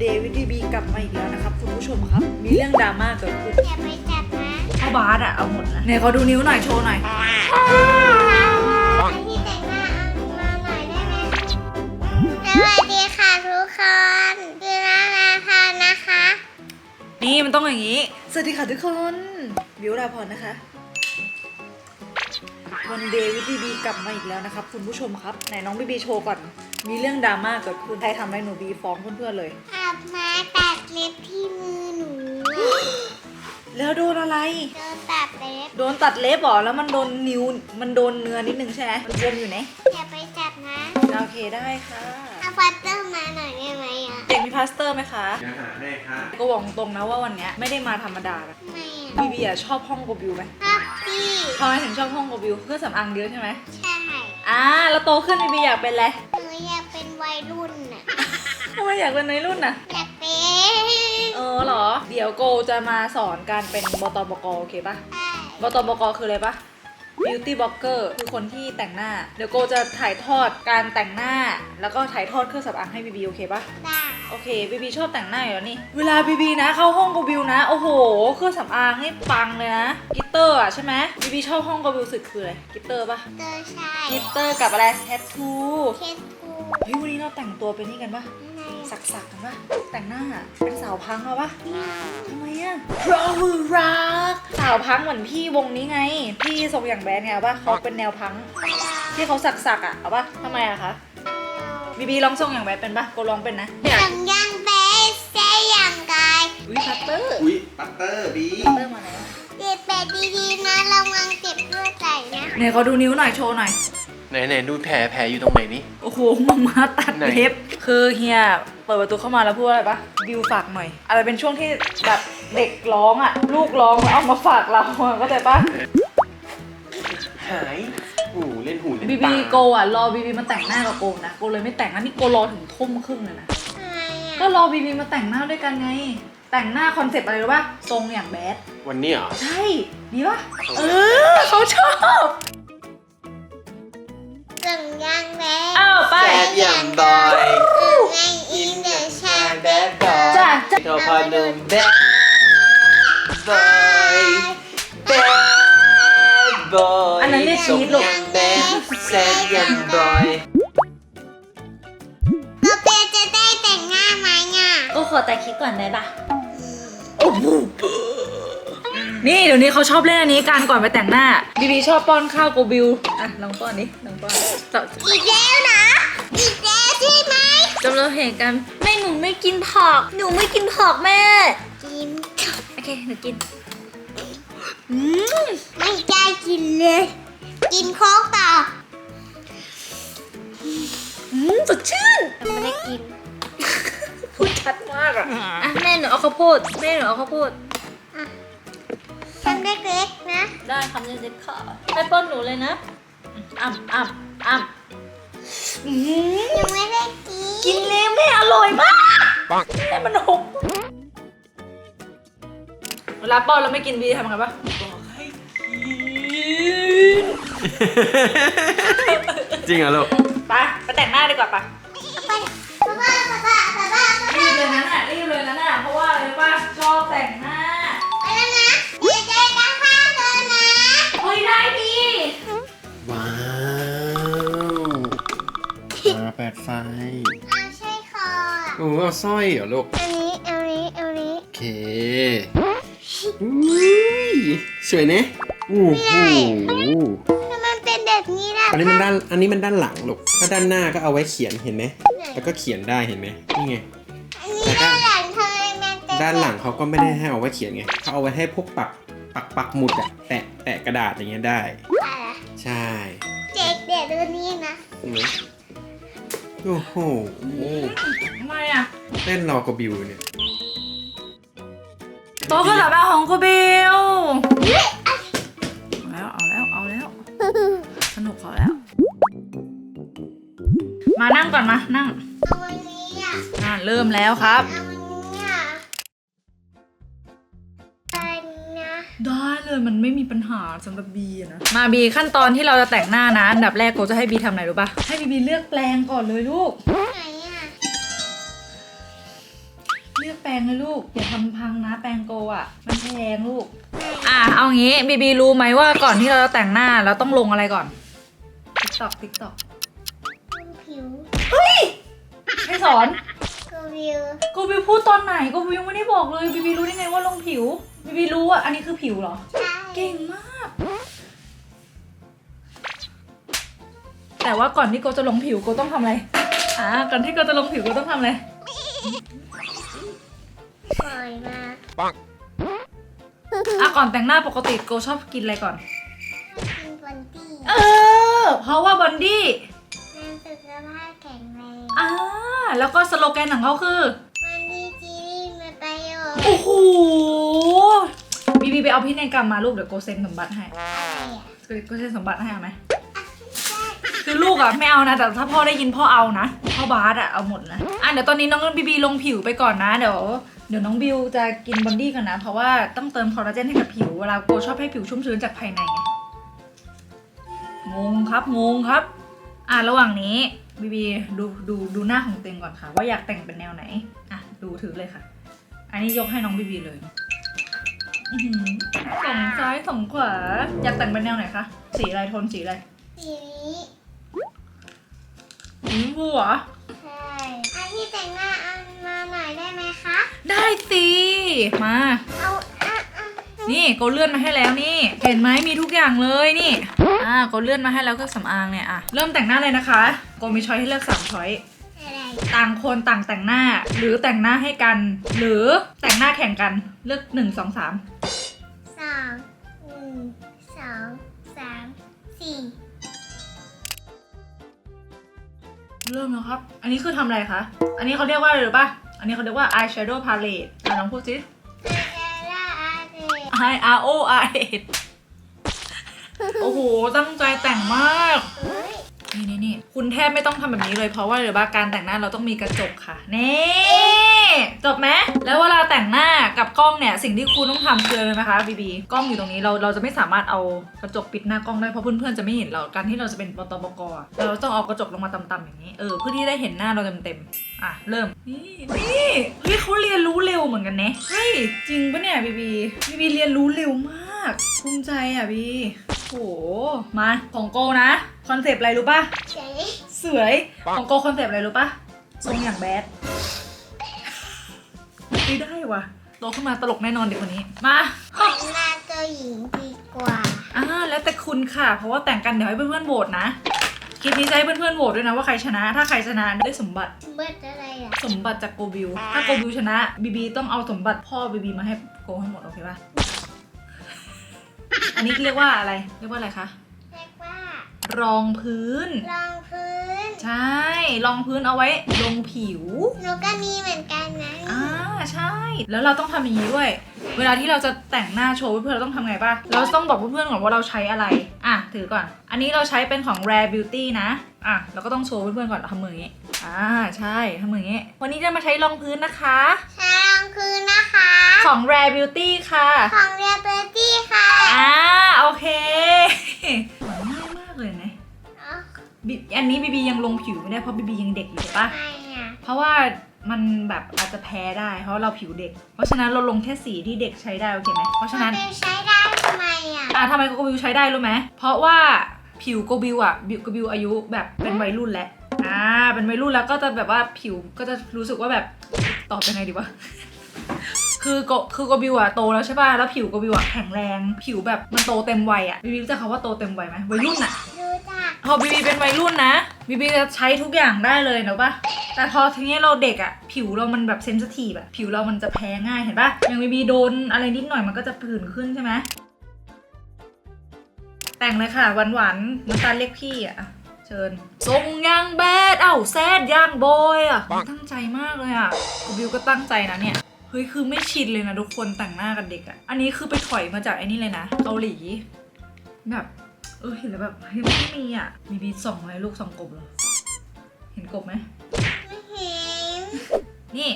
เดวิดดีบีกลับมาอีกแล้วนะครับคุณผู้ชมครับ มีเรื่องดราม่าเกิดขึ้นอย่าไปจับนะเอาบาสอะเอาหมดนะเนี่ยเขาดูนิ้วหน่อยโชว์หน่อยไอที่แต่งหน้าเอามาหน่อยได้ไหมสวัสดีค่ะทุกคนคือนานาพานะคะ นี่มันต้องอย่างนี้ สวัสดีค่ะทุกคนวิวราพรนะคะ วันเดวิดดีบีกลับมาอีกแล้วนะครับคุณผู้ชมครับไหนน้องบีบีโชว์ก่อน มีเรื่องดราม่าเกิดขึ้นใครทำอะไรหนูบีฟ้องเพื่อนๆเลย อาบมาตัดเล็บที่มือหนูแล้วโดนอะไร โดนตัดเล็บโดนตัดเล็บเหรอแล้วมันโดนนิ้ว มันโดนเนื้อนิดนึงใช่ไหมมันบวมอยู่ไหนอย่าไปจับนะ โอเคได้ค่ะ เอาฟัตเตอร์มาหน่อยได้ไหมอะ เด็กมีพลาสเตอร์ไหมคะ เดี๋ยวหาได้ค่ะก็บอกตรงนะว่าวันเนี้ยไม่ได้มาธรรมดานะไม่อะบีบีอะชอบห้องโกบิวไหมครับพี่ทำไมถึงชอบห้องโกบิวเครื่องสำอางเยอะใช่ไหมใช่ อ่าแล้วโตขึ้นบีบีอยากเป็นอะไรหนู อยากเป็นวัยรุ่นน่ะทำไมอยากเป็นในรุ่นน่ะ อยากเป็นเออเหรอ เดี๋ยวโกจะมาสอนการเป็นบตบกโอเคปะใช่บตบกคืออะไรปะ beauty blogger คือคนที่แต่งหน้า เดี๋ยวโกจะถ่ายทอดการแต่งหน้า แล้วก็ถ่ายทอดเครื่องสำอางให้บีบีโอเคปะ ได้โอเคบีบีชอบแต่งหน้าอยู่แล้วนี่ เวลาบีบีนะเข้าห้องโกบิวนะ โอ้โห เครื่องสำอางนี่ปังเลยนะ กิตเตอร์อะใช่ไหมบีบีชอบห้องโกบิวสุดคืออะไร กิตเตอร์ปะเตอร์ใช่กิตเตอร์กับอะไรแทททู เคสกู เฮ้ยวันนี้เราแต่งตัวเป็นนี่กันปะอะไรสักสักๆกันปะแต่งหน้าเป็นสาวพังเอาปะทำไมอะเพราะว่ารักสาวพังเหมือนพี่วงนี้ไง พี่ทรงอย่างแบดไงเอาปะเขาเป็นแนวพังที่เขาสักสักๆอะเอาปะทำไมอะคะบีบีลองทรงอย่างแบดเป็นปะโกลองเป็นนะเนี่ยยังยังเบสเซยังกายอุ้ยพัตเตอร์อุ๊ยปัตเตอร์บีพัตเตอร์มาแล้ว เด็ดเป็ดดีๆนะระวังเจ็บเลือดไหลนะเนี่ยเขาดูนิ้วหน่อยโชว์หน่อย ไหนไหนดูแผลแผลอยู่ตรงไหนนี่ โอ้โหมามาตัดไหน เล็บคือเฮียเปิดประตูเข้ามาแล้วพูดว่าอะไรปะบิวฝากหน่อย อะไรเป็นช่วงที่แบบเด็กร้องอะลูกร้องแล้วเอามาฝากเราอะเข้าใจปะหายหูเล่นหูเล่นบีตาบีโกอะรอบีบีมาแต่งหน้ากับโกนะโกเลยไม่แต่งนะนี่โกรอถึงทุ่มครึ่งเลยนะทำไมก็อะรอบีบีมาแต่งหน้าด้วยกันไง แต่งหน้าคอนเซปต์อะไรรู้ปะทรงอย่างแบดวันนี้เหรอ ใช่ ดีปะเออเขาชอบยังยังเบสอ้าวไป แบดอย่างบอยไงอินเดอะชาแบดบอยจ้ะจ้ะก็พอนุ่มแบดบอยแบดบอยอันนั้นเรียกชีสลูกอย่างแบดแซดอย่างบอยก็เปียจะได้แต่งหน้าไหมอะก็ขอแต่คิดก่อนได้ปะ นี่เดี๋ยวนี้เขาชอบเล่นอันนี้การก่อนไปแต่งหน้า บีบีชอบป้อนข้าวโกบิวอะลองป้อนนี้ลองป้อนจะอีกแล้วนะ อีกแล้วใช่ไหมจำเราเห็นกันแม่หนูไม่กินผัก หนูไม่กินผักแม่ กิน โอเคหนูกินอืมไม่ได้กินเลย กินโค้กต่ออืมสดชื่นไม่ได้กินพูด ชัดมากอะอะแม่หนูเอาข้าวโพดแม่หนูเอาข้าวโพดทำเล็กๆนะ ได้คำเด็ดๆค่ะให้ป้อนหนูเลยนะอ่ำอ่ำอ่ำอืมยังไม่ได้กินกินเลยแม่อร่อยมากแม่มันหกเวลาป้อนแล้วไม่กินบีทำไงปะบอกให้กินจริงเหรอลูกไปไปแต่งหน้าดีกว่าปะไป รีบเลยนะน่ะรีบเลยนะน่ะเพราะว่าอะไรรู้ป่ะชอบแต่งหน้า ไปแล้วนะเดี๋ยวเจอกันข้างเธอนะเฮ้ยได้ดีว้าวมาแปดไฟเอาใช่คออะโอ้เอาสร้อยเหรอลูก อันนี้อันนี้อันนี้โอเคอุ้ยสวยเนี่ยโอ้โหทำไมมันเป็นแบบนี้ล่ะอันนี้มันด้าน อันนี้มันด้านหลังลูก ถ้าด้านหน้าก็เอาไว้เขียนเห็นไหม แล้วก็เขียนได้เห็นไหมนี่ไง ด้านหลังเขาก็ไม่ได้ให้เอาไว้เขียนไงเขาเอาไว้ให้พวกปักปักปักหมุดอะแตะแตะกระดาษอย่างเงี้ยได้อะไรใช่เจ๊เดี๋ยวดูนี่นะเห็นไหมโอ้โหทำไมอะเต้นรอกระบิวเนี่ยโตขึ้นหลับเอาของกูบิวเอาแล้วเอาแล้วเอาแล้ว สนุกเขาแล้ว มานั่งก่อนมานั่งเอาวันนี้อะอ่าเริ่มแล้วครับ เลยมันไม่มีปัญหาสำหรับบีอะนะ มาบีขั้นตอนที่เราจะแต่งหน้านะอันดับแรกโกจะให้บีทำอะไรรู้ปะให้บีบีเลือกแปรงก่อนเลยลูก ไหนอะเลือกแปรงเลยลูกอย่าทำพังนะแปรงโกอะมันแพงลูก อะเอางี้บีบีรู้ไหมว่าก่อนที่เราจะแต่งหน้าเราต้องลงอะไรก่อนติ๊กตอกติ๊กตอกลงผิวให้สอนกูวิวกูบีพูดตอนไหนกูบียังไม่ได้บอกเลยบีบีรู้ได้ไงว่าลงผิว บีบีรู้ว่าอันนี้คือผิวเหรอใช่เก่งมาก แต่ว่าก่อนที่โกจะลงผิวโกต้องทำอะไร อ่า ก่อนที่โกจะลงผิวโกต้องทำอะไรปล่อยมาอะก่อนแต่งหน้าปกติโกชอบกินอะไรก่อน กินวันตี้เออ เพราะว่าบอนดี้ มันสุขภาพแข็งแรงอ่า แล้วก็สโลแกนของเขาคือวันนี้จีรี่มีประโยชน์ โอ้โห บีบีไปเอาพินัยกรรมมาลูกเดี๋ยวโกเซ็นสมบัติให้อะไรอะโกเซ็นสมบัติให้เอาไหมคือลูกอะไม่เอานะ แต่ถ้าพ่อได้ยินพ่อเอานะพ่อบาสอะเอาหมดนะอะเดี๋ยวตอนนี้น้องบีบีลงผิวไปก่อนนะเดี๋ยวเดี๋ยวน้องบิวจะกินบอนดี้ก่อนนะ เพราะว่าต้องเติมคอลลาเจนให้กับผิวเวลาโกชอบให้ผิวชุ่มชื้นจากภายในงงงครับงงครับ อะระหว่างนี้บีบีดูดูดูหน้าของเต็งก่อนค่ะ ว่าอยากแต่งเป็นแนวไหนอะดูถือเลยค่ะ อันนี้ยกให้น้องบีบีเลย อื้อหือสองซ้ายสองขวา อยากแต่งเป็นแนวไหนคะ สีอะไรโทนสีอะไรสีนี้สีชมพูเหรอ ใช่อาที่แต่งหน้าเอามาหน่อยได้ไหมคะ ได้สิ มา เอาอะอะนี่โกเลื่อนมาให้แล้วนี่ เห็นไหมมีทุกอย่างเลยนี่ อ่าโกเลื่อนมาให้แล้วก็สำอางเนี่ยอะ เริ่มแต่งหน้าเลยนะคะโกมีช้อยให้เลือกสามช้อย อะไรต่างคนต่างแต่งหน้า หรือแต่งหน้าให้กัน หรือแต่งหน้าแข่งกัน เลือกหนึ่งสองสามสองห นึ่งสองสามสี่เริ่มแล้วครับ อันนี้คือทำอะไรคะ อันนี้เขาเรียกว่าอะไรหรือปะอันนี้เขาเรียกว่า eye shadow palette อะลองพูดสิอาเจล่าอาเจ I R O I โอ้โห ตั้งใจแต่งมาก เฮ้ยนี่นี่นี่คุณแทบไม่ต้องทำแบบนี้เลยเพราะว่าหรือว่าการแต่งหน้าเราต้องมีกระจกค่ะ นี่ จบไหมแล้วเวลาแต่งหน้ากับกล้องเนี่ยสิ่งที่คุณต้องทำคืออะไรนะคะบีบีกล้องอยู่ตรงนี้เราเราจะไม่สามารถเอากระจกปิดหน้ากล้องได้เพราะเพื่อนๆจะไม่เห็นเราการที่เราจะเป็นปตบกอะเราต้องเอากระจกลงมาต่ำๆอย่างนี้เออเพื่อที่ได้เห็นหน้าเราเต็มๆอะเริ่มนี่นี่เฮ้ยเขาเรียนรู้เร็วเหมือนกันเนะเฮ้ยจริงปะเนี่ยบีบีบีบีเรียนรู้เร็วมากภูมิใจอะบีโหมาของโกนะคอนเซปต์อะไรรู้ปะเฉยสวยของโกคอนเซปต์อะไรรู้ปะทรงอย่างแบด ไม่ได้ว่ะโตขึ้นมาตลกแน่นอนเด็กคนนี้ มาแต่งหน้าตัวหญิงดีกว่า อ่าแล้วแต่คุณค่ะ เพราะว่าแต่งกันเดี๋ยวให้เพื่อนๆโหวตนะ คลิปนี้จะให้เพื่อนๆโหวตด้วยนะว่าใครชนะ ถ้าใครชนะได้สมบัติ เบิร์ดอะไรอะ สมบัติจากโกบิว ถ้าโกบิวชนะบีบีต้องเอาสมบัติพ่อบีบีมาให้โกให้หมดโอเคปะอันนี้เรียกว่าอะไร เรียกว่าอะไรคะเรียกว่า รองพื้น รองพื้น ใช่ รองพื้นเอาไว้ลงผิว หนูก็มีเหมือนกันนะอ่าใช่ แล้วเราต้องทำอย่างนี้ด้วย เวลาที่เราจะแต่งหน้าโชว์เพื่อนๆเราต้องทำไงป่ะ เราต้องบอกเพื่อนๆก่อนว่าเราใช้อะไร อะถือก่อน อันนี้เราใช้เป็นของ Rare Beauty นะ อะเราก็ต้องโชว์เพื่อนๆก่อนทำมืออย่างนี้ อ่าใช่ทำมืออย่างนี้ วันนี้จะมาใช้รองพื้นนะคะ ใช้รองพื้นนะคะ ของ Rare Beauty ค่ะ ของเรียเบอร์ตี้ค่ะ อ่าโอเค บิอันนี้บีบียังลงผิวไม่ได้เพราะบีบียังเด็กอยู่ถูกปะไม่อะเพราะว่ามันแบบอาจจะแพ้ได้เพราะเราผิวเด็ก เพราะฉะนั้นเราลงแค่สีที่เด็กใช้ได้โอเคไหมเพราะฉะนั้นมันจะใช้ได้ทำไมอะ อะทำไมโกบิวใช้ได้รู้ไหม เพราะว่าผิวโกบิวอะบิวโกบิวอายุแบบเป็นวัยรุ่นแล้ว อ่า เป็นวัยรุ่นแล้วก็จะแบบว่าผิวก็จะรู้สึกว่าแบบตอบยังไงดีวะ คือโกคือโกบิวอะโตแล้วใช่ป่ะ แล้วผิวโกบิวอะแข็งแรง ผิวแบบมันโตเต็มวัยอะบิวรู้จักคำว่าโตเต็มวัยไหมวัยรุ่นอะรู้จัก พอบีบีเป็นวัยรุ่นนะบีบีจะใช้ทุกอย่างได้เลยนะปะแต่พอทีนี้เราเด็กอะผิวเรามันแบบเซนซิทีฟอะผิวเรามันจะแพ้ง่ายเห็นปะอย่างบีบีโดนอะไรนิดหน่อยมันก็จะผื่นขึ้นใช่ไหมแต่งเลยค่ะหวานหวานๆน้ำตาลเรียกพี่อะเชิญทรงยางแบดเอ้าแซดย่างบอยอะตั้งใจมากเลยอะบิวก็ตั้งใจนะเนี่ย เฮ้ยคือไม่ชินเลยนะทุกคนแต่งหน้ากันเด็กอะอันนี้คือไปถอยมาจากไอ้นี่เลยนะเกาหลีแบบเออเห็นแล้วแบบเฮ้ยมันไม่มีอะ มีบีส่องอะไรลูกส่องกบเหรอ เห็นกบไหมไม่เห็น นี่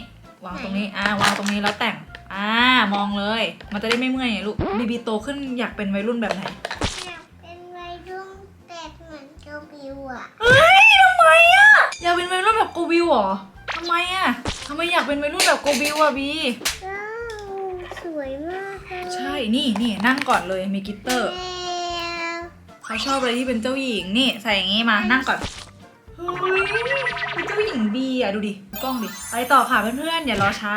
วางตรงนี้ อ่าวางตรงนี้แล้วแต่ง อ่ามองเลย มันจะได้ไม่เมื่อยไงลูก บีบีโตขึ้นอยากเป็นวัยรุ่นแบบไหน อยากเป็นวัยรุ่นแต่เหมือนเจ้าบิวอะ เฮ้ยทำไมอะ อยากเป็นวัยรุ่นแบบโกวิวเหรอทำไมอะททำไมอยากเป็นวัยรุ่นแบบโกบิวอะบี ว้าวสวยมากเลยใช่ นี่นี่นั่งก่อนเลย มีกลิตเตอร์แมวเขาชอบอะไรที่เป็นเจ้าหญิงนี่ใส่อย่างงี้มานั่งก่อนเฮ้ยเป็นเจ้าหญิงบีอะดูดิดูกล้องดิไปต่อค่ะเพื่อนๆอย่ารอช้า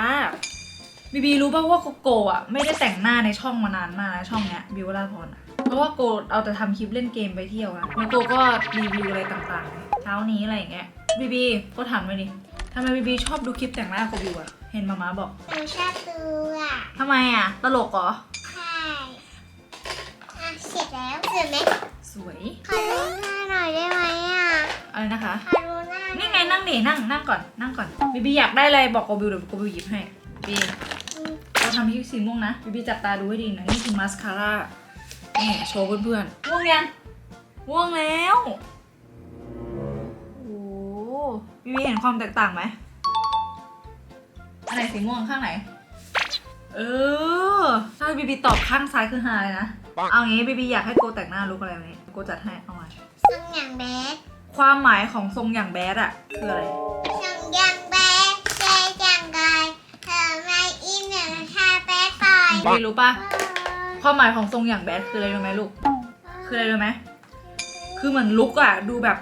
บีบีรู้ป่าวว่าโกโกะอะไม่ได้แต่งหน้าในช่องมานานมากนะช่องเนี้ยบิวลาพรอะเพราะว่าโกเอาแต่ทำคลิปเล่นเกมไปเที่ยวนะแล้วโกก็รีวิวอะไรต่างๆเช้านี้อะไรอย่างเงี้ยบีบีก็ถามไปดิ ทำไมบีบีชอบดูคลิปแต่งหน้าโกบิวอะเห็นมาม่าบอกหนูชอบดูอะทำไมอะตลกเหรอ ใช่อะเสร็จแล้วสวยไหมสวย ขอดูหน้าหน่อยได้ไหมอะอะไรนะคะ ขอดูหน้านี่ไงนั่งดินั่งนั่งก่อนนั่งก่อนบีบีอยากได้อะไรบอกโกบิวเดี๋ยวโกบิวหยิบให้บีอืมเราทำที่สีม่วงนะบีบีจับตาดูให้ดีนะนี่คือมาสคาร่านี่โชว์เพื่อนๆม่วงยังม่วงแล้วโอ้ โหบีบีเห็นความแตกต่างไหมอันไหนสีม่วงข้างไหน เออ ถ้าบีบีตอบข้างซ้ายคือฮาเลยนะ เอางี้บีบีอยากให้โกแต่งหน้าลุกอะไรแบบนี้โกจัดให้เอามาทรงอย่างแบดความหมายของทรงอย่างแบดอะคืออะไร ทรงอย่างแบดใจอย่างไกลเธอไม่อินเหนือชาแบดปล่อยบีรู้ปะความหมายของทรงอย่างแบดคืออะไรรู้ไหมลูก คืออะไรรู้ไหม คือเหมือนลุกอะดูแบบ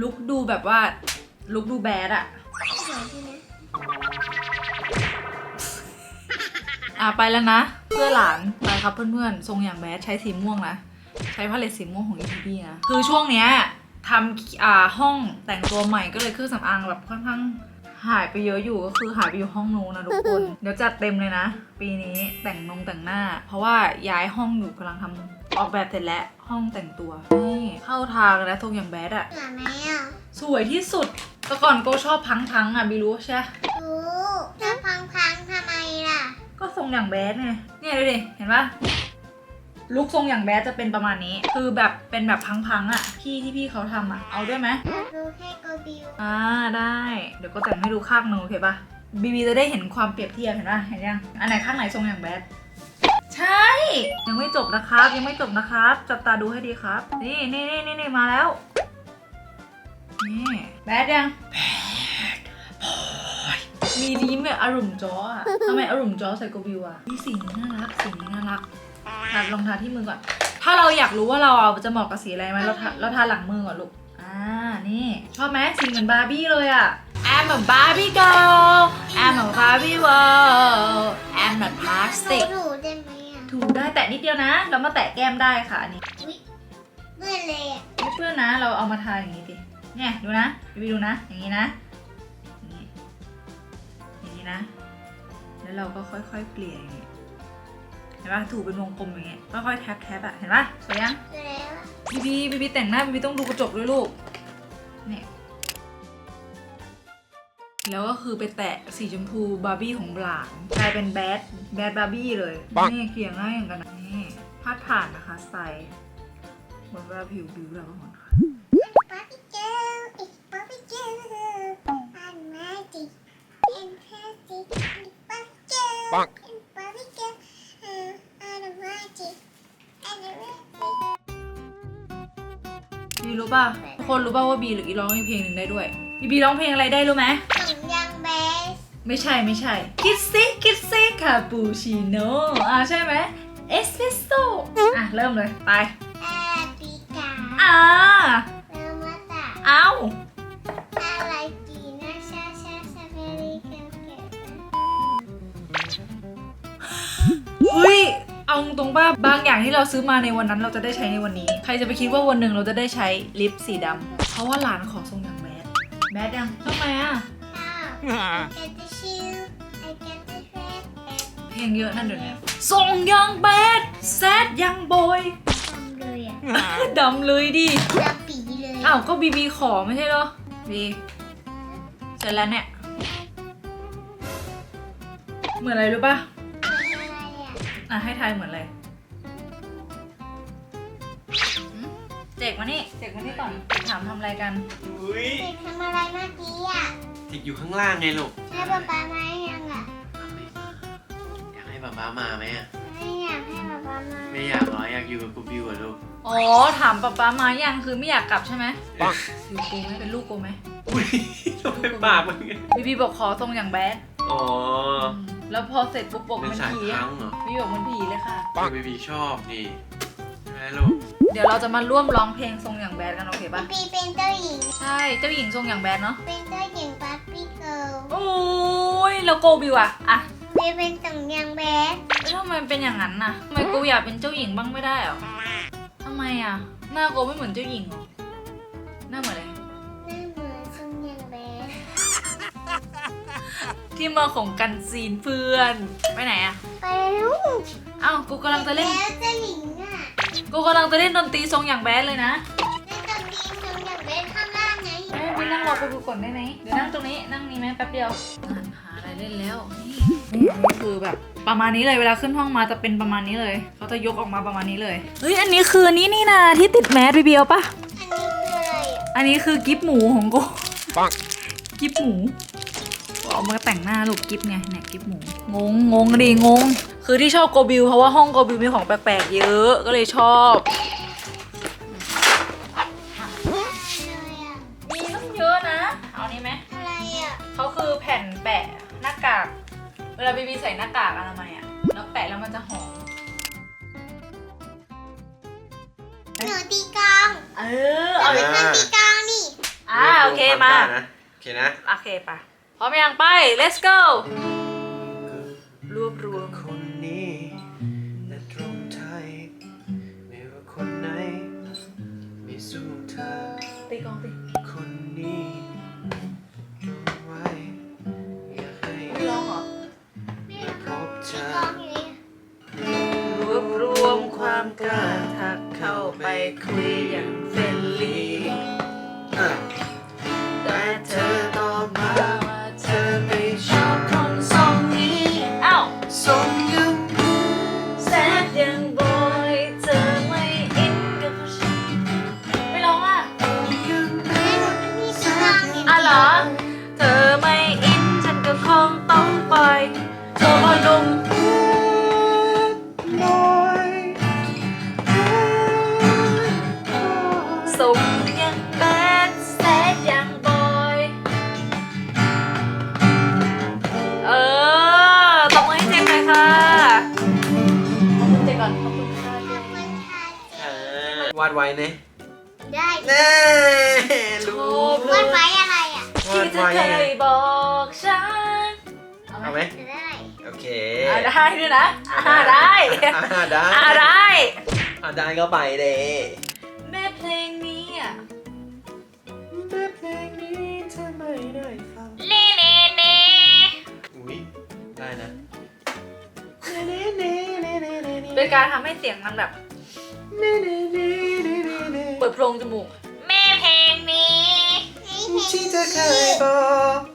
ลุกดูแบบว่า ลุกดูแบดอะสวยดีนะอะไปแล้วนะ เพื่อหลานไปครับเพื่อนๆทรงอย่างแบดใช้สีม่วงนะใช้พาเลตสีม่วงของ e t b นะคือช่วงเนี้ยทำอ่าห้องแต่งตัวใหม่ก็เลยเครื่องสำอางแบบค่อนข้างหายไปเยอะอยู่ก็คือหายไปอยู่ห้องนู้นนะทุกคน เดี๋ยวจัดเต็มเลยนะ ปีนี้แต่งนงแต่งหน้า เพราะว่าย้ายห้องอยู่กำลังทำออกแบบเสร็จแล้วห้องแต่งตัวนี่เข้าทางแล้วทรงอย่างแบดอะสวยไหมอะสวยที่สุด แต่ก่อนโกชอบพังๆอะบีรู้ใช่ปะรู้ถ้าพังพังๆทำไมล่ะ ก็ทรงอย่างแบดไง เนี่ยดูดิ เห็นปะลุคทรงอย่างแบดจะเป็นประมาณนี้ คือแบบเป็นแบบพังๆอะ พี่ที่พี่เขาทำอะ เอาด้วยไหม รู้แค่โกบิวอ่าได้ เดี๋ยวก็แต่งให้ดูข้างหนึงโอเคปะบีบีจะได้เห็นความเปรียบเทียบเห็นปะเห็นยัง อันไหนข้างไหนทรงอย่างแบด ใช่ ยังไม่จบนะครับ ยังไม่จบนะครับ จับตาดูให้ดีครับ นี่นี่นี่นี่นี่มาแล้ว นี่แบดยังมียิ้มแบบอารมณ์จ้ออะทำไมอารมณ์จ้อใส่โกบิวอะนี่สีนี้น่ารักสีนี้น่ารักทาลองทาที่มือก่อน ถ้าเราอยากรู้ว่าเราเอาจะเหมาะกับสีอะไรไหมเราทาเราทาหลังมือก่อนลูก อ่า นี่ ชอบไหมสีเหมือนบาร์บี้เลยอะ I'm a Barbie girl I'm a Barbie world I'm not หนู plastic ถูได้ไหมอะถูได้แตะนิดเดียวนะ เรามาแตะแก้มได้ค่ะอันนี้อุ๊ยเบื่อเลยอะไม่เพื่อนนะ เราเอามาทาอย่างนี้ดิ เนี่ยดูนะไปดูนะ อย่างนี้นะ อย่างนี้ อย่างนี้นะ แล้วเราก็ค่อยๆเกลี่ยอย่างนี้เห็นปะถูเป็นวงกลมอย่างเงี้ยค่อยๆแท็บแท็บอะเห็นปะสวยยังสวยแล้วอะบีบีบีบีแต่งหน้าบีบีต้องดูกระจกด้วยลูกเนี่ยแล้วก็คือไปแตะสีชมพูบาร์บี้ของหลานกลายเป็นแบดแบดบาร์บี้เลยนี่เกลี่ยง่ายอย่างกันนะนี่พาดผ่านนะคะใส่บนว่าผิวบิวเราหมดค่ะป๊าปี้เจออีกป๊าปี้เจออันมา จิเอ็นแพสิป๊าปี้เจอป๊าปี้เจออันมาจิอันมาจิบีรู้ป่ะทุกคนรู้ป่ะว่าบีหรืออีร้องเพลงหนึ่งได้ด้วยบีบีร้องเพลงอะไรได้รู้ไหมส่งยังเบสไม่ใช่ไม่ใช่ คิดซิคิดซิคาปูชิโน่อ่าใช่ไหมเอสเปรสโซ่อะ เริ่มเลย ไปอาปิกาอ่าเริ่มมา เอาตรงป่ะบางอย่างที่เราซื้อมาในวันนั้นเราจะได้ใช้ในวันนี้ ใครจะไปคิดว่าวันหนึ่งเราจะได้ใช้ลิปสีดำเพราะว่าหลานขอทรงอย่างแบดแบดยังทำไมอะข้าว I get the shoe I get the red เพลงเยอะนั่นเดี๋ยวนี้ทรงอย่างแบดแซดยังบอยทำเลยอะดำเลยดิดำปีเลยอ้าว ก็บีบีขอไม่ใช่เหรอ บีเสร็จแล้วเนี่ย เหมือนอะไรรู้ป่ะ อะไรอะ อะ ให้ทายเหมือนอะไร กมานี่เจกมานี่ก่อนเจกถามทำอะไรกัน อุ้ยเด็กทำอะไรเมื่อกี้อะติดอยู่ข้างล่างไงลูกให้ป๊าป๊ามายังอะอยากให้ป๊าป๊ามาไหมอะไม่อยากให้ป๊าป๊ามาไม่อยากเหรออยากอยู่กับกูบิวเหรอลูกอ๋อถามป๊าป๊ามายังคือไม่อยากกลับใช่ไหมอยู่กูไหมเป็นลูกกูไหมอุ้ยทำไมปากมันไงบีบีบอกขอทรงอย่างแบดอ๋อแล้วพอเสร็จปุ๊บบอกเป็นมันสายผีพัอะงเหรอบีบอกมันผีเลยค่ะเบบีชอบนี่ใช่ไหม ลูกเดี๋ยวเราจะมาร่วมร้องเพลงทรงอย่างแบดกันโอเคปะปีเป็นเจ้าหญิง ใช่เจ้าหญิงทรงอย่างแบดเนาะเป็นเจ้าหญิงบัฟฟี่เกิร์ลโอ้ยแล้วโกบิวอะอะปีเป็นสงยังแบดแล้วทำไมมันเป็นอย่างนั้นน่ะทำไมกูอยากเป็นเจ้าหญิงบ้างไม่ได้เหรอทำไมอะหน้าโกไม่เหมือนเจ้าหญิงเหรอหน้าเหมือนอะไรหน้าเหมือนสงยังแบดที่มาของกันซีนเพื่อนไปไหนอะไปลูก เอ้ากูกำลังจะเล่นแล้วเจ้าหญิงอะ กูกำลังจะเล่นดนตรีทรงอย่างแบดเลยนะในตรงนี้สงยังแบดข้างล่างไงแม่ไปนั่งรอกูดูก่อนได้ไหมเดี๋ยวนั่งตรงนี้นั่งนี้ไหมแป๊บเดียวหาอะไรเล่นแล้วนี่นี่อันนี้คือแบบประมาณนี้เลยเวลาขึ้นห้องมาจะเป็นประมาณนี้เลยเขาจะยกออกมาประมาณนี้เลยเฮ้ยอันนี้คือนี่นี่นาที่ติดแมสไปเบียวปะอันนี้คืออะไรอะอันนี้คือกิฟหมูของกูกิฟหมู เอามาแต่งหน้าลูกกิฟไงเนี่ยกิฟหมูงงงงดิงง คือที่ชอบโกบิวเพราะว่าห้องโกบิวมีของแปลกๆเยอะก็เลยชอบอะไรอะมีตั้งเยอะนะ เอานี้ไหมอะไรอะเขาคือแผ่นแปะหน้ากาก เวลาบีบีใส่หน้ากากอนามัยอะแล้วแปะแล้วมันจะหอมหนูตีกลองเออเราเอาเป็นคนตีกลองนี่อ่าโอเคมานะโอเคนะโอเคปะ พร้อมยังไป let's go รวบรวมคนนี้และตรงไทยไม่ว่าคนไหนไม่สู้เธอตีกลองตีคนนี้ดูไว้อยากให้ไม่ร้องเหรอได้พบเจตีอกลองอยู่นี่รวบรวมความกล้าทักเข้าไปคุยอย่างเฟรนลี่อะแต่เธอ ยบอกฉันเอาไหมจะได้โอเคอ่าได้ด้วยนะอ่าได้อ่าได้อ่าได้อ่าได้ก็ไปเด้แม่เพลงนี้อะแม่เพลงนี้เธอไม่ได้ฟังเน่เน่เน่อุ้ยได้นะเน่เน่เน่เน่เน่เน่เป็นการทำให้เสียงมันแบบเน่เน่เน่เน่เน่เน่เปิดโพรงจมูกแม่เพลงนี้ 진짜 가위바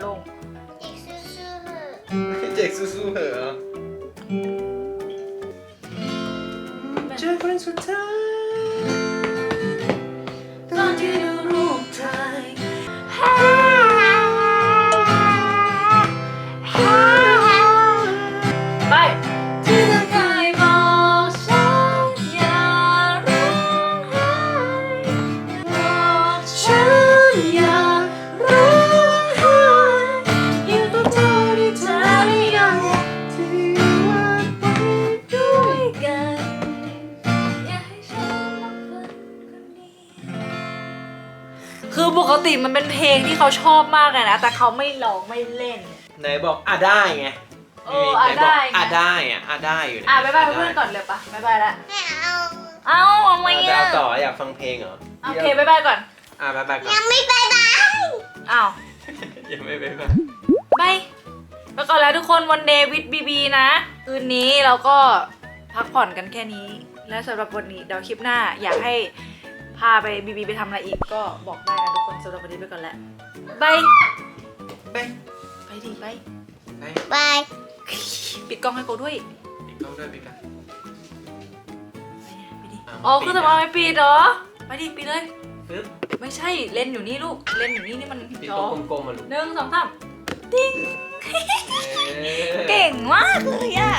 롱 잭수수야 잭프렌 술탄 กติมันเป็นเพลงที่เขาชอบมากเลยนะ แต่เขาไม่ร้องไม่เล่น ไหนบอกอะได้ไงเอออะหนบอกได้ไง อะได้อะอะได้อยู่นะอะบ๊ายบายเพื่อนๆก่อนเลยปะบ๊ายบายละไม่เอาเอ้าทำไมเดี๋ยวอะเอาต่ออยากฟังเพลงเหรอโอเคบ๊ายบายก่อนอะบ๊ายบายก่อนยังไม่บายบายอ้าวยังไม่บ๊ายบาย บายไปก่อนแล้วทุกคนวันเดย์วิดบีบีนะ คืนนี้เราก็พักผ่อนกันแค่นี้ และสำหรับวันนี้เดี๋ยวคลิปหน้าอยากให้ พาไปบีบีไปทำอะไรอีกก็บอกได้นะทุกคนสำหรับวันนี้ไปก่อนแล้วบายไปไปดิไปไปบายปิดกล้องให้กูด้วยปิดกล้องด้วยปิดกันไปดิไปดิอะอ๋อปิดคืออะทำไมไม่ปิดเหรอไปดิปิดเลยปึ๊บไม่ใช่เล่นอยู่นี่ลูกเล่นอยู่นี่นี่มันติดจตรองกลมๆมาลูกหนึ่งสองสามติ้งเออเก่งมากเลยอะ